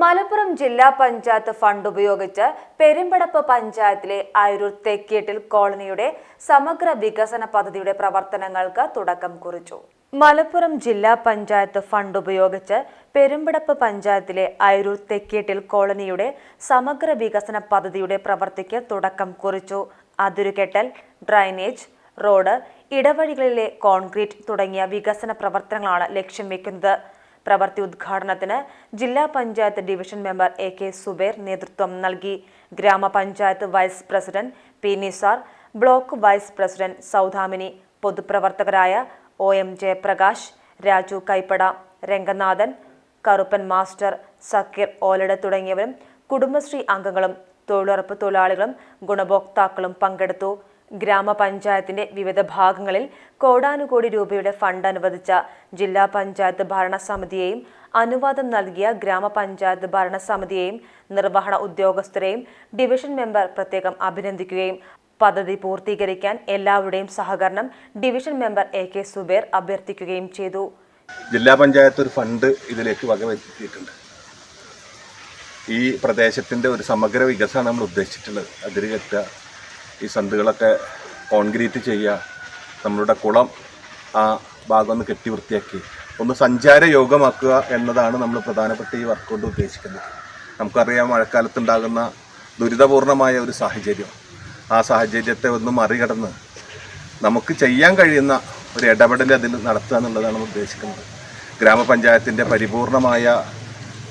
മലപ്പുറം ജില്ലാ പഞ്ചായത്ത് ഫണ്ട് ഉപയോഗിച്ച് പെരുമ്പടപ്പ് പഞ്ചായത്തിലെ അയരൂർ തെക്കേട്ടിൽ കോളനിയുടെ സമഗ്ര വികസന പദ്ധതിയുടെ പ്രവർത്തനങ്ങൾക്ക് തുടക്കം കുറിച്ചു. മലപ്പുറം ജില്ലാ പഞ്ചായത്ത് ഫണ്ട് ഉപയോഗിച്ച് പെരുമ്പടപ്പ് പഞ്ചായത്തിലെ അയരൂർ തെക്കേട്ടിൽ കോളനിയുടെ സമഗ്ര വികസന പദ്ധതിയുടെ പ്രവർത്തിക്ക് തുടക്കം കുറിച്ചു. അതിരുകെട്ടൽ ഡ്രൈനേജ് റോഡ് ഇടവഴികളിലെ കോൺക്രീറ്റ് തുടങ്ങിയ വികസന പ്രവർത്തനങ്ങളാണ് ലക്ഷ്യം വെക്കുന്നത്. പ്രവൃത്തി ഉദ്ഘാടനത്തിന് ജില്ലാ panchayat division member A K Zubair നേതൃത്വം നൽകി. ഗ്രാമപഞ്ചായത്ത് vice president P Nisar block vice president Saudamini പൊതുപ്രവർത്തകരായ O M Jayaprakash Raju Kaippada Ranganathan Karuppan master Zakir Olada തുടങ്ങിയവരും കുടുംബശ്രീ അംഗങ്ങളും തൊഴിലുറപ്പ് തൊഴിലാളികളും ഗുണഭോക്താക്കളും പങ്കെടുത്തു. ഗ്രാമപഞ്ചായത്തിന്റെ വിവിധ ഭാഗങ്ങളിൽ കോടാനുകോടി രൂപയുടെ ഫണ്ട് അനുവദിച്ച ജില്ലാ പഞ്ചായത്ത് ഭരണസമിതിയെയും അനുവാദം നൽകിയ ഗ്രാമപഞ്ചായത്ത് ഭരണസമിതിയെയും നിർവഹണ ഉദ്യോഗസ്ഥരെയും ഡിവിഷൻ മെമ്പർ പ്രത്യേകം അഭിനന്ദിക്കുകയും പദ്ധതി പൂർത്തീകരിക്കാൻ എല്ലാവരുടെയും സഹകരണം division member A K Zubair അഭ്യർത്ഥിക്കുകയും ചെയ്തു. ജില്ലാ പഞ്ചായത്ത് ഒരു ഫണ്ട് ഇതിലേക്ക് വകവരുത്തിയിട്ടുണ്ട്. ഈ പ്രദേശത്തിന്റെ ഒരു സമഗ്ര വികസനം നമ്മൾ ഉദ്ദേശിച്ചിട്ടുള്ളത്. അതിര് കെട്ടുക ഈ സന്തുകളൊക്കെ കോൺക്രീറ്റ് ചെയ്യുക നമ്മളുടെ കുളം ആ ഭാഗം ഒന്ന് കെട്ടി വൃത്തിയാക്കി. ഒന്ന് സഞ്ചാര യോഗമാക്കുക എന്നതാണ് നമ്മൾ പ്രധാനപ്പെട്ട ഈ വർക്ക് കൊണ്ട് ഉദ്ദേശിക്കുന്നത്. നമുക്കറിയാം മഴക്കാലത്തുണ്ടാകുന്ന ദുരിതപൂർണമായ ഒരു സാഹചര്യം. ആ സാഹചര്യത്തെ ഒന്ന് മറികടന്ന് നമുക്ക് ചെയ്യാൻ കഴിയുന്ന ഒരു ഇടപെടൽ അതിൽ നടത്തുക എന്നുള്ളതാണ് ഉദ്ദേശിക്കുന്നത്. ഗ്രാമപഞ്ചായത്തിന്റെ പരിപൂർണമായ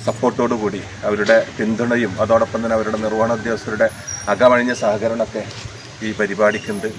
സപ്പോർട്ടോടു കൂടി അവരുടെ പിന്തുണയും അതോടൊപ്പം തന്നെ അവരുടെ നിർവഹണ ഉദ്യോഗസ്ഥരുടെ അകമഴിഞ്ഞ സഹകരണമൊക്കെ ഈ പരിപാടിക്കുണ്ട്.